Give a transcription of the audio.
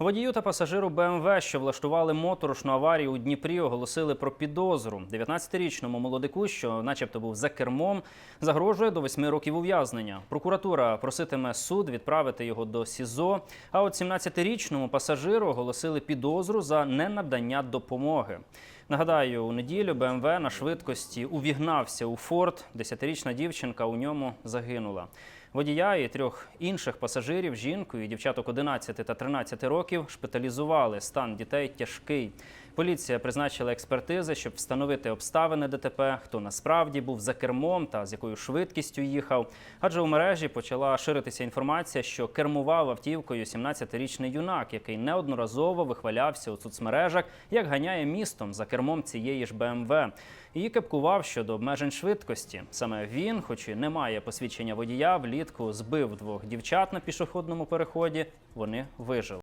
Водію та пасажиру БМВ, що влаштували моторошну аварію у Дніпрі, оголосили про підозру. 19-річному молодику, що, начебто, був за кермом, загрожує до 8 років ув'язнення. Прокуратура проситиме суд відправити його до СІЗО. А от 17-річному пасажиру оголосили підозру за ненадання допомоги. Нагадаю, у неділю БМВ на швидкості увігнався у форт. Десятирічна дівчинка у ньому загинула. Водія і трьох інших пасажирів, жінку і дівчаток 11 та 13 років, шпиталізували. Стан дітей тяжкий. Поліція призначила експертизи, щоб встановити обставини ДТП, хто насправді був за кермом та з якою швидкістю їхав. Адже у мережі почала ширитися інформація, що кермував автівкою 17-річний юнак, який неодноразово вихвалявся у соцмережах, як ганяє містом за кермом цієї ж БМВ. І кепкував щодо обмежень швидкості. Саме він, хоч і не має посвідчення водія, влітку збив двох дівчат на пішохідному переході. Вони вижили.